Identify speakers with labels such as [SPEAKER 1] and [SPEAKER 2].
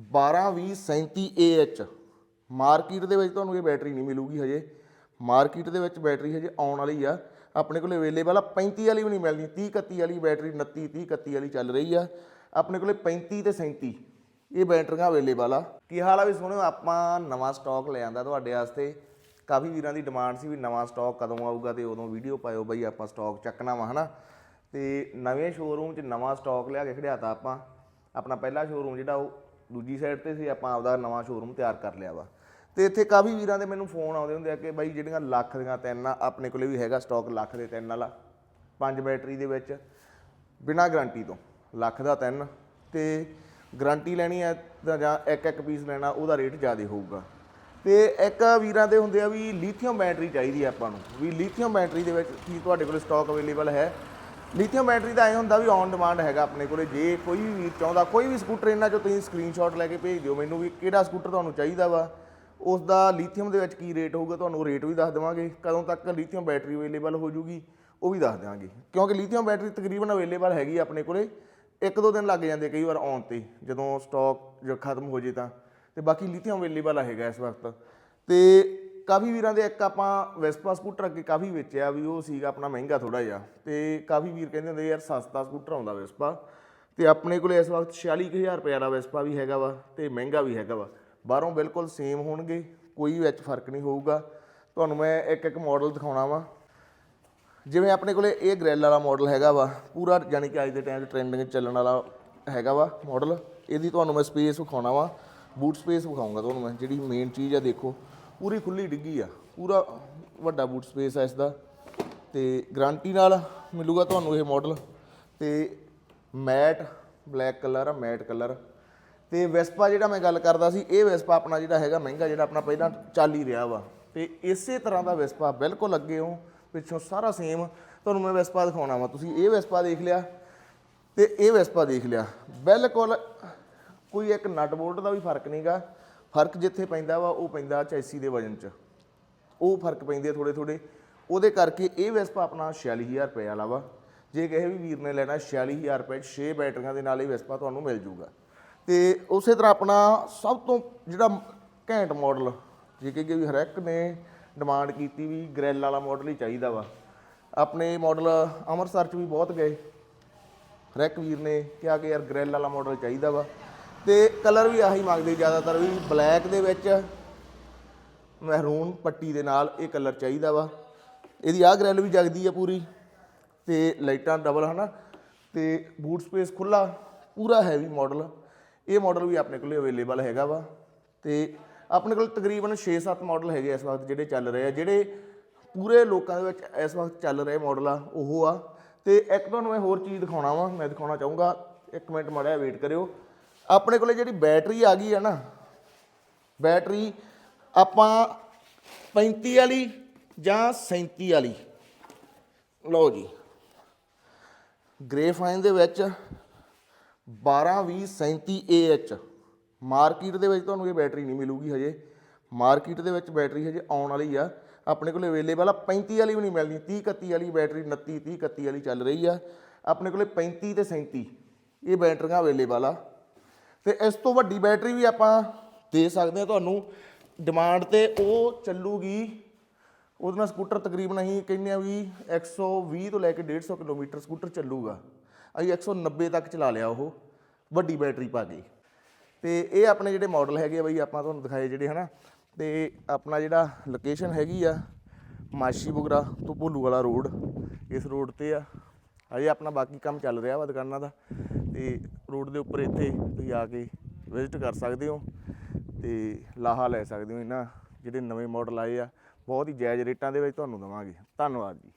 [SPEAKER 1] 122037AH market ਦੇ ਵਿੱਚ ਤੁਹਾਨੂੰ ਇਹ ਬੈਟਰੀ ਨਹੀਂ ਮਿਲੂਗੀ ਹਜੇ। ਮਾਰਕੀਟ ਦੇ ਵਿੱਚ ਬੈਟਰੀ ਹਜੇ ਆਉਣ ਵਾਲੀ ਆ। ਆਪਣੇ ਕੋਲ ਅਵੇਲੇਬਲ ਆ। 35 ਵਾਲੀ ਵੀ ਨਹੀਂ ਮਿਲਣੀ 30 31 ਵਾਲੀ ਬੈਟਰੀ 29 30 31 ਵਾਲੀ ਚੱਲ ਰਹੀ ਆ। ਆਪਣੇ ਕੋਲੇ 35 ਤੇ 37 ਇਹ ਬੈਟਰੀਆਂ ਅਵੇਲੇਬਲ ਆ। ਕੀ ਹਾਲ ਆ ਵੀ ਸੁਣਿਓ ਆਪਾਂ ਨਵਾਂ ਸਟਾਕ ਲੈ ਆਂਦਾ ਤੁਹਾਡੇ ਵਾਸਤੇ। ਕਾਫੀ ਵੀਰਾਂ ਦੀ ਡਿਮਾਂਡ ਸੀ ਵੀ ਨਵਾਂ ਸਟਾਕ ਕਦੋਂ ਆਊਗਾ ਤੇ ਉਦੋਂ ਵੀਡੀਓ ਪਾਇਓ ਬਈ, ਆਪਾਂ ਸਟਾਕ ਚੱਕਣਾ ਵਾ, ਹਨਾ? ਤੇ ਨਵੇਂ ਸ਼ੋਰੂਮ 'ਚ ਨਵਾਂ ਸਟਾਕ ਲਿਆ ਕੇ ਖੜਿਆਤਾ ਆਪਾਂ। ਆਪਣਾ ਪਹਿਲਾ ਸ਼ੋਰੂਮ ਜਿਹੜਾ ਉਹ ਦੂਜੀ ਸਾਈਡ ਤੇ ਸੀ, ਆਪਾਂ ਆਪਦਾ ਨਵਾਂ ਸ਼ੋਰੂਮ ਤਿਆਰ ਕਰ ਲਿਆ ਵਾ। ਤੇ ਇੱਥੇ ਕਾਫੀ ਵੀਰਾਂ ਦੇ ਮੈਨੂੰ ਫੋਨ ਆਉਂਦੇ ਹੁੰਦੇ ਆ ਕਿ ਬਾਈ ਜਿਹੜੀਆਂ ਲੱਖ ਦੀਆਂ ਤਿੰਨ ਆ, ਆਪਣੇ ਕੋਲੇ ਵੀ ਹੈਗਾ ਸਟਾਕ ਲੱਖ ਦੇ ਤਿੰਨ ਵਾਲਾ, ਪੰਜ ਬੈਟਰੀ ਦੇ ਵਿੱਚ, ਬਿਨਾ ਗਾਰੰਟੀ ਤੋਂ, ਲੱਖ ਦਾ ਤਿੰਨ। ਤੇ ਗਾਰੰਟੀ ਲੈਣੀ ਹੈ ਤਾਂ ਜਾਂ ਇੱਕ ਇੱਕ ਪੀਸ ਲੈਣਾ, ਉਹਦਾ ਰੇਟ ਜ਼ਿਆਦਾ ਹੋਊਗਾ। ਤੇ ਇੱਕ ਵੀਰਾਂ ਦੇ ਹੁੰਦੇ ਆ ਵੀ ਲੀਥੀਅਮ ਬੈਟਰੀ ਚਾਹੀਦੀ ਆ ਆਪਾਂ ਨੂੰ, ਵੀ ਲੀਥੀਅਮ ਬੈਟਰੀ ਦੇ ਵਿੱਚ ਕੀ ਤੁਹਾਡੇ ਕੋਲ ਸਟਾਕ ਅਵੇਲੇਬਲ ਹੈ? ਲੀਥੀਅਮ ਬੈਟਰੀ ਦਾ ਐ ਹੁੰਦਾ ਵੀ ਔਨ ਡਿਮਾਂਡ ਹੈਗਾ ਆਪਣੇ ਕੋਲੇ, ਜੇ ਕੋਈ ਵੀ ਚਾਹੁੰਦਾ, ਕੋਈ ਵੀ ਸਕੂਟਰ ਇਹਨਾਂ ਚੋਂ ਤੁਸੀਂ ਸਕਰੀਨਸ਼ਾਟ ਲੈ ਕੇ ਭੇਜ ਦਿਓ, ਮੈਨੂੰ ਵੀ ਕਿਹੜਾ ਸਕੂਟਰ ਤੁਹਾਨੂੰ ਚਾਹੀਦਾ ਵਾ? ਉਸ ਦਾ ਲੀਥੀਅਮ ਦੇ ਵਿੱਚ ਕੀ ਰੇਟ ਹੋਊਗਾ, ਤੁਹਾਨੂੰ ਰੇਟ ਵੀ ਦੱਸ ਦੇਵਾਂਗੇ, ਕਦੋਂ ਤੱਕ ਲੀਥੀਅਮ ਬੈਟਰੀ ਅਵੇਲੇਬਲ ਹੋ ਜੂਗੀ, ਉਹ ਵੀ ਦੱਸ ਦਿਆਂਗੇ ਕਿਉਂਕਿ ਲਿਥੀਅਮ ਬੈਟਰੀ ਤਕਰੀਬਨ ਅਵੇਲੇਬਲ ਹੈਗੀ ਆਪਣੇ ਕੋਲੇ, ਇੱਕ ਦੋ ਦਿਨ ਲੱਗ ਜਾਂਦੇ ਕਈ ਵਾਰ ਆਉਣ ਤੇ, ਜਦੋਂ ਸਟਾਕ ਜੋ ਖਤਮ ਹੋ ਜੇ ਤਾਂ। ਤੇ ਬਾਕੀ ਲੀਥੀਅਮ ਅਵੇਲੇਬਲ ਹੈਗਾ ਇਸ ਵਕਤ। ਤੇ ਕਾਫੀ ਵੀਰਾਂ ਦੇ ਇੱਕ ਆਪਾਂ ਵੈਸਪਾ ਸਕੂਟਰ ਅੱਗੇ ਕਾਫੀ ਵੇਚਿਆ ਵੀ ਉਹ ਸੀਗਾ ਆਪਣਾ ਮਹਿੰਗਾ ਥੋੜਾ ਜਿਹਾ। ਤੇ ਕਾਫੀ ਵੀਰ ਕਹਿੰਦੇ ਹੁੰਦੇ, ਯਾਰ ਸਸਤਾ ਸਕੂਟਰ ਆਉਂਦਾ ਵੈਸਪਾ। ਤੇ ਆਪਣੇ ਕੋਲੇ ਇਸ ਵਕਤ 46000 ਰੁਪਏ ਦਾ ਵੈਸਪਾ ਵੀ ਹੈਗਾ ਵਾ ਤੇ ਮਹਿੰਗਾ ਵੀ ਹੈਗਾ ਵਾ। ਬਾਹਰੋਂ ਬਿਲਕੁਲ ਸੇਮ ਹੋਣਗੇ, ਕੋਈ ਵਿੱਚ ਫ਼ਰਕ ਨਹੀਂ ਹੋਊਗਾ। ਤੁਹਾਨੂੰ ਮੈਂ ਇੱਕ ਇੱਕ ਮਾਡਲ ਦਿਖਾਉਣਾ ਵਾ। ਜਿਵੇਂ ਆਪਣੇ ਕੋਲੇ ਇਹ ਗ੍ਰਿਲ ਵਾਲਾ ਮਾਡਲ ਹੈਗਾ ਵਾ, ਪੂਰਾ ਯਾਨੀ ਕਿ ਅੱਜ ਦੇ ਟਾਈਮ 'ਚ ਟ੍ਰੈਂਡਿੰਗ ਚੱਲਣ ਵਾਲਾ ਹੈਗਾ ਵਾ ਮਾਡਲ ਇਹਦੀ ਤੁਹਾਨੂੰ ਮੈਂ ਸਪੇਸ ਵਿਖਾਉਣਾ ਵਾ ਬੂਟ ਸਪੇਸ ਵਿਖਾਉਂਗਾ ਤੁਹਾਨੂੰ ਮੈਂ, ਜਿਹੜੀ ਮੇਨ ਚੀਜ਼ ਆ ਦੇਖੋ। ਪੂਰੀ ਖੁੱਲੀ ਡਿੱਗੀ ਆ, ਪੂਰਾ ਵੱਡਾ ਬੂਟ ਸਪੇਸ ਆ ਇਸ ਦਾ ਤੇ ਗਾਰੰਟੀ ਨਾਲ ਮਿਲੂਗਾ ਤੁਹਾਨੂੰ ਇਹ ਮਾਡਲ ਤੇ ਮੈਟ ਬਲੈਕ ਕਲਰ ਆ ਮੈਟ ਕਲਰ ਤੇ ਵੈਸਪਾ ਜਿਹੜਾ ਮੈਂ ਗੱਲ ਕਰਦਾ ਸੀ, ਇਹ ਵੈਸਪਾ ਆਪਣਾ ਜਿਹੜਾ ਹੈਗਾ ਮਹਿੰਗਾ, ਜਿਹੜਾ ਆਪਣਾ ਪਹਿਲਾਂ ਚੱਲ ਹੀ ਰਿਹਾ ਵਾ। ਤੇ ਇਸੇ ਤਰ੍ਹਾਂ ਦਾ ਵੈਸਪਾ ਬਿਲਕੁਲ ਅੱਗੇ ਹੋ, ਪਿੱਛੋਂ ਸਾਰਾ ਸੇਮ ਤੁਹਾਨੂੰ ਮੈਂ ਵੈਸਪਾ ਦਿਖਾਉਣਾ ਵਾ, ਤੁਸੀਂ ਇਹ ਵੈਸਪਾ ਦੇਖ ਲਿਆ ਤੇ ਇਹ ਵੈਸਪਾ ਦੇਖ ਲਿਆ। ਬਿਲਕੁਲ ਕੋਈ ਇੱਕ ਨਟ ਬੋਲਟ ਦਾ ਵੀ ਫ਼ਰਕ ਨਹੀਂਗਾ ਫ਼ਰਕ ਜਿੱਥੇ ਪੈਂਦਾ ਵਾ, ਉਹ ਪੈਂਦਾ ਚੈਸੀ ਦੇ ਵਜਨ 'ਚ। ਉਹ ਫ਼ਰਕ ਪੈਂਦੇ ਆ ਥੋੜੇ ਥੋੜੇ ਉਹਦੇ ਕਰਕੇ ਇਹ ਵੈਸਪਾ ਆਪਣਾ 46000 ਰੁਪਏ ਵਾਲਾ ਵਾ। ਜੇ ਕਿਸੇ ਵੀ ਵੀਰ ਨੇ ਲੈਣਾ 46000 ਰੁਪਏ 'ਚ 6 ਬੈਟਰੀਆਂ ਦੇ ਨਾਲ ਇਹ ਵੈਸਪਾ ਤੁਹਾਨੂੰ ਮਿਲ ਜੂਗਾ। ਤੇ ਉਸੇ ਤਰ੍ਹਾਂ ਆਪਣਾ ਸਭ ਤੋਂ ਜਿਹੜਾ ਘੈਂਟ ਮਾਡਲ ਜੇ ਕਿ ਵੀ ਹਰ ਇੱਕ ਨੇ ਡਿਮਾਂਡ ਕੀਤੀ ਵੀ ਗ੍ਰਿਲ ਵਾਲਾ ਮਾਡਲ ਹੀ ਚਾਹੀਦਾ ਵਾ। ਆਪਣੇ ਮਾਡਲ ਅੰਮ੍ਰਿਤਸਰ 'ਚ ਵੀ ਬਹੁਤ ਗਏ। ਹਰ ਇੱਕ ਵੀਰ ਨੇ ਕਿਹਾ ਕਿ ਯਾਰ ਗ੍ਰਿਲ ਵਾਲਾ ਮਾਡਲ ਚਾਹੀਦਾ ਵਾ। ਤੇ ਕਲਰ ਵੀ ਆਹੀ ਮੰਗਦੇ ਜ਼ਿਆਦਾਤਰ ਵੀ ਬਲੈਕ ਦੇ ਵਿੱਚ ਮਹਿਰੂਨ ਪੱਟੀ ਦੇ ਨਾਲ ਇਹ ਕਲਰ ਚਾਹੀਦਾ ਵਾ। ਇਹਦੀ ਆਹ ਗ੍ਰਿਲ ਵੀ ਜਗਦੀ ਆ ਪੂਰੀ ਤੇ ਲਾਈਟਾਂ ਡਬਲ ਹਨਾ, ਤੇ ਬੂਟ ਸਪੇਸ ਖੁੱਲਾ ਪੂਰਾ ਹੈਵੀ ਮਾਡਲ ਇਹ ਮਾਡਲ ਵੀ ਆਪਣੇ ਕੋਲੇ ਅਵੇਲੇਬਲ ਹੈਗਾ ਵਾ ਤੇ ਆਪਣੇ ਕੋਲ ਤਕਰੀਬਨ 6-7 ਮਾਡਲ ਹੈਗੇ ਇਸ ਵਕਤ ਜਿਹੜੇ ਚੱਲ ਰਹੇ ਆ। ਜਿਹੜੇ ਪੂਰੇ ਲੋਕਾਂ ਦੇ ਵਿੱਚ ਇਸ ਵਕਤ ਚੱਲ ਰਹੇ ਮਾਡਲ ਆ, ਉਹ ਆ। ਤੇ ਇੱਕ ਤੁਹਾਨੂੰ ਮੈਂ ਹੋਰ ਚੀਜ਼ ਦਿਖਾਉਣਾ ਵਾ, ਮੈਂ ਦਿਖਾਉਣਾ ਚਾਹੂੰਗਾ। ਇੱਕ ਮਿੰਟ ਮਾੜਾ ਵੇਟ ਕਰਿਓ। ਆਪਣੇ ਕੋਲੇ ਜਿਹੜੀ ਬੈਟਰੀ ਆ ਗਈ ਆ ਨਾ, ਬੈਟਰੀ ਆਪਾਂ 35 ਵਾਲੀ ਜਾਂ 37 ਵਾਲੀ। ਲਓ ਜੀ। ਗ੍ਰੇਫਾਈਨ ਦੇ ਵਿੱਚ 122037AH ਮਾਰਕੀਟ ਦੇ ਵਿੱਚ ਤੁਹਾਨੂੰ ਇਹ ਬੈਟਰੀ ਨਹੀਂ ਮਿਲੂਗੀ ਹਜੇ। ਮਾਰਕੀਟ ਦੇ ਵਿੱਚ ਬੈਟਰੀ ਹਜੇ ਆਉਣ ਵਾਲੀ ਆ। ਆਪਣੇ ਕੋਲ ਅਵੇਲੇਬਲ ਆ। 35 ਵਾਲੀ ਵੀ ਨਹੀਂ ਮਿਲਣੀ। 30 31 ਵਾਲੀ ਬੈਟਰੀ 29 30 31 ਵਾਲੀ ਚੱਲ ਰਹੀ ਆ। ਆਪਣੇ ਕੋਲੇ 35 ਤੇ 37 ਇਹ ਬੈਟਰੀਆਂ ਅਵੇਲੇਬਲ ਆ। ਤੇ ਇਸ ਤੋਂ ਵੱਡੀ ਬੈਟਰੀ ਵੀ ਆਪਾਂ ਦੇ ਸਕਦੇ ਹਾਂ ਤੁਹਾਨੂੰ। ਡਿਮਾਂਡ ਤੇ ਉਹ ਚੱਲੂਗੀ। ਉਹਦੇ ਨਾਲ ਸਕੂਟਰ ਤਕਰੀਬਨ ਅਸੀਂ ਕਹਿੰਦੇ ਆ ਵੀ 120 ਤੋਂ ਲੈ ਕੇ 150 ਕਿਲੋਮੀਟਰ ਸਕੂਟਰ ਚੱਲੂਗਾ। ਅਸੀਂ 190 ਤੱਕ ਚਲਾ ਲਿਆ ਉਹ। ਵੱਡੀ ਬੈਟਰੀ ਪਾ ਕੇ। ਤੇ ਇਹ ਆਪਣੇ ਜਿਹੜੇ ਮਾਡਲ ਹੈਗੇ ਆ ਬਈ, ਆਪਾਂ ਤੁਹਾਨੂੰ ਦਿਖਾਏ ਜਿਹੜੇ, ਹਨਾ। ਤੇ ਆਪਣਾ ਜਿਹੜਾ ਲੋਕੇਸ਼ਨ ਹੈਗੀ ਆ, ਮਾਸ਼ੀ ਬੁਗਰਾ ਤੋਂ ਭੋਲੂ ਵਾਲਾ ਰੋਡ ਇਸ ਰੋਡ ਤੇ ਆ। ਅਜੇ ਆਪਣਾ ਬਾਕੀ ਕੰਮ ਚੱਲ ਰਿਹਾ ਵਾ ਦੁਕਾਨਾਂ ਦਾ। ਤੇ ਰੋਡ ਦੇ ਉੱਪਰ ਇੱਥੇ ਤੁਸੀਂ ਆ ਕੇ ਵਿਜ਼ਿਟ ਕਰ ਸਕਦੇ ਹੋ ਤੇ ਲਾਹਾ ਲੈ ਸਕਦੇ ਹੋ ਇਹਨਾਂ ਜਿਹੜੇ ਨਵੇਂ ਮਾਡਲ ਆਏ ਆ। ਬਹੁਤ ਹੀ ਜਾਇਜ਼ ਰੇਟਾਂ ਦੇ ਵਿੱਚ ਤੁਹਾਨੂੰ ਦਵਾਂਗੇ। ਧੰਨਵਾਦ ਜੀ।